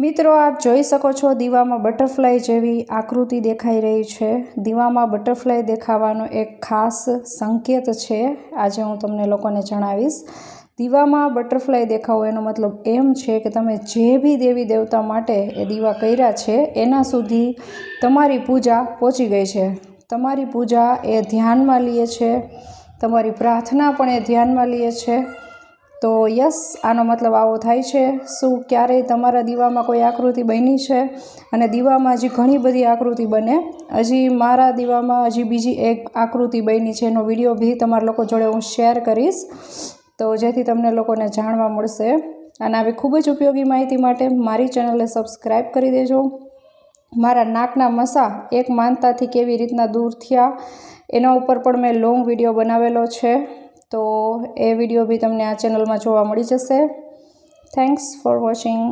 મિત્રો, આપ જોઈ શકો છો દીવામાં બટરફ્લાય જેવી આકૃતિ દેખાઈ રહી છે. દીવામાં બટરફ્લાય દેખાવાનો એક ખાસ સંકેત છે. આજે હું તમને લોકોને જણાવીશ. દીવામાં બટરફ્લાય દેખાવો એનો મતલબ એમ છે કે તમે જે બી દેવી દેવતા માટે એ દીવા કર્યા છે, એના સુધી તમારી પૂજા પહોંચી ગઈ છે. તમારી પૂજા એ ધ્યાનમાં લે છે. તમારી પ્રાર્થના પણ એ ધ્યાનમાં લે છે. તો યસ, આનો મતલબ આવો થાય છે. શું ક્યારેય તમારા દીવામાં કોઈ આકૃતિ બની છે? અને દીવામાં હજી ઘણી બધી આકૃતિ બને. હજી મારા દીવામાં હજી બીજી એક આકૃતિ બની છે, એનો વીડિયો બી તમારા લોકો જોડે હું શેર કરીશ. તો જેથી તમને લોકોને જાણવા મળશે. અને આવી ખૂબ જ ઉપયોગી માહિતી માટે મારી ચેનલને સબસ્ક્રાઈબ કરી દેજો. મારા નાકના મસા એક માનતાથી કેવી રીતના દૂર થયા, એના ઉપર પણ મેં લોંગ વીડિયો બનાવેલો છે. તો એ વીડિયો બી તમને આ ચેનલમાં જોવા મળી જશે. Thanks for watching